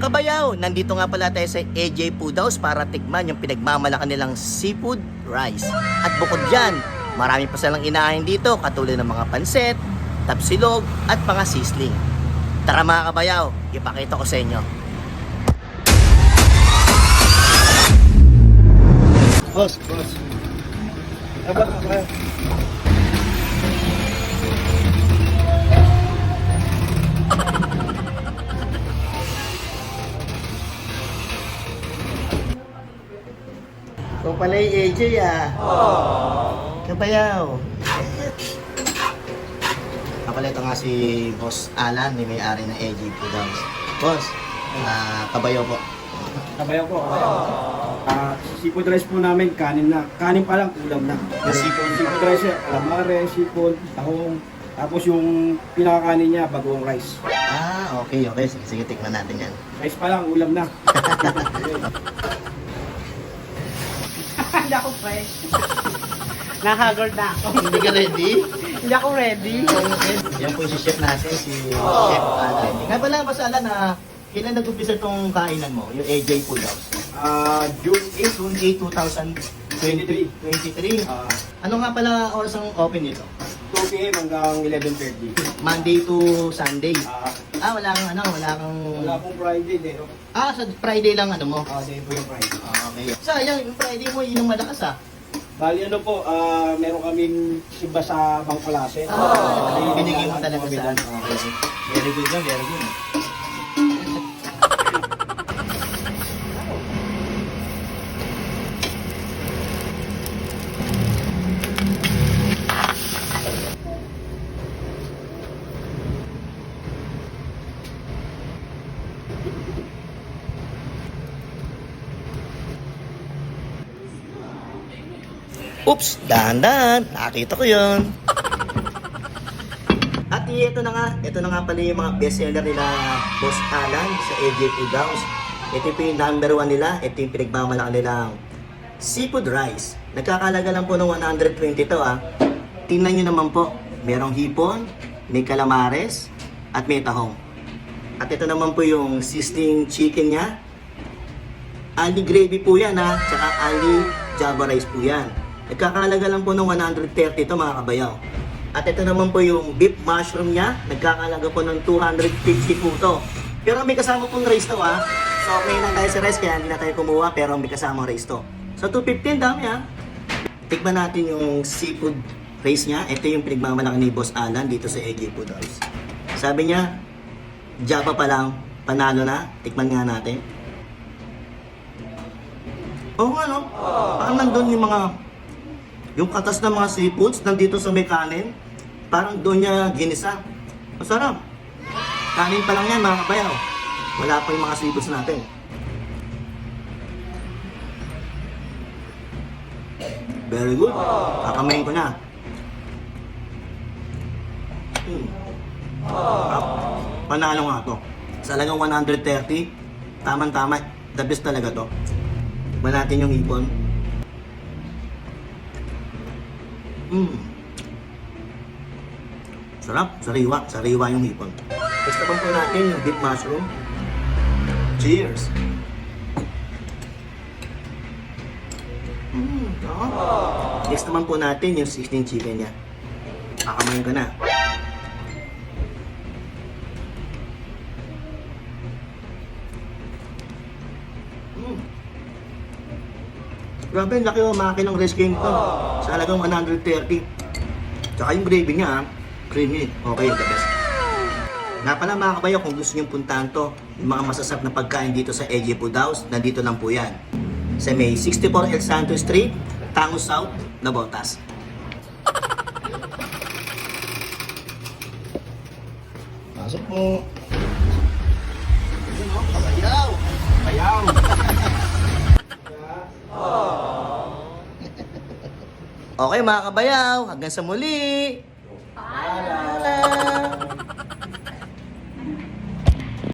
Kabayaw, nandito nga pala tayo sa AJ Food House para tikman yung pinagmamalaki nilang seafood rice. At bukod dyan, marami pa silang inahin dito katulad ng mga pansit, tapsilog at mga sisling. Tara mga kabayaw, ipakita ko sa inyo. Boss, boss. Aba, aba. Ikaw pala yung AJ ah. Kabayaw. Ako pala ito nga si Boss Alan, ni may-ari ng AJ Food House. Boss, ah, kabayaw po. Kabayaw po, kabayaw. Ah, seafood rice po namin, kanin na. Kanin pa lang, ulam na. Yung seafood, seafood rice, eh, calamare, seafood, tahong. Tapos yung pinakakanin niya, bagoong rice. Ah, okay, okay. Sige, sige tikman natin yan. Rice pa lang, ulam na. Hindi ako fresh. Nahagod na ako. Hindi ka ready? Hindi ako ready. Yan po si chef natin, si Chef Alan. Nga pala, Boss Alan, ah, kailan nag-umpisa itong kainan mo, yung AJ Food House? Ah, June 8, June 8, 2023. 23. ah, Ano nga pala oras ang open nito? 2 p.m. hanggang 11.30. Monday to Sunday. Ah, Ah, wala kang ano, wala kang... wala pong Friday, din. no? Ah, sa Friday lang ano mo? Ah, din po yung Friday. Ah, okay. Sayang, yung Friday mo, yun ang malakas ah. Bali ano po, ah, meron kaming simba sa Bangkalasen. Ah, Ayun, binigay mo talaga sa ano. Okay. Very good yun, very good. Oops, dahan-dahan. Nakita ko yun. At ito na nga, ito na nga pala yung mga bestseller nila Boss Alan sa AJ Food House. Ito yung number one nila. Ito yung pinagmamalaki nilang seafood rice. Nagkakalaga lang po ng 120 to ah. Tingnan nyo naman po. Merong hipon, may calamares, at may tahong. At ito naman po yung sizzling chicken niya. Ali gravy po yan ha. Tsaka ali java rice po yan. Nagkakalaga lang po ng 130 ito mga kabayaw. At ito naman po yung beef mushroom niya. Nagkakalaga po ng 250 po ito. Pero may kasama pong rice to ha. So okay lang tayo sa rice kaya hindi na tayo kumuha pero may kasama rice to. So 250 ang dami ha. Tikman natin yung seafood rice niya. Ito yung pinagmamalaki ni Boss Alan dito sa AJ Food. Sabi niya, Java pa lang, panalo na. Tikman nga natin. Oo nga, no? Parang nandun yung mga, yung katas ng mga seafoods nandito sa may kanin. Parang doon niya ginisa. Masarap. Kanin pa lang yan, mga kabayaw. Wala pa yung mga seafoods natin. Very good. Kakamayin ko na. Hmm. Sarap. Panalo nga to. Sa halagang 130, tamang-tama. The best talaga to. Tikman natin yung hipon. Mmm. Sarap. Sariwa. Sariwa yung hipon. Gusto po natin yung beef mushroom. Cheers! Mmm. Oh. Next naman po natin yung 16 chicken niya. Kakamayin ko na. Grabe, laki o maki ng rice game to. Sa halagang 130. Tsaka yung gravy niya, ah, creamy. Okay, the best. Nga pala mga kabayo, kung gusto nyo puntahan to, yung mga masasarap na pagkain dito sa AJ Food House, nandito lang po yan. Sa may 64 El Santo Street, Tango South, Nabotas. Pasok po. Ayun o, kabayaw. Bayaw! Okay mga kabayaw, hanggang sa muli.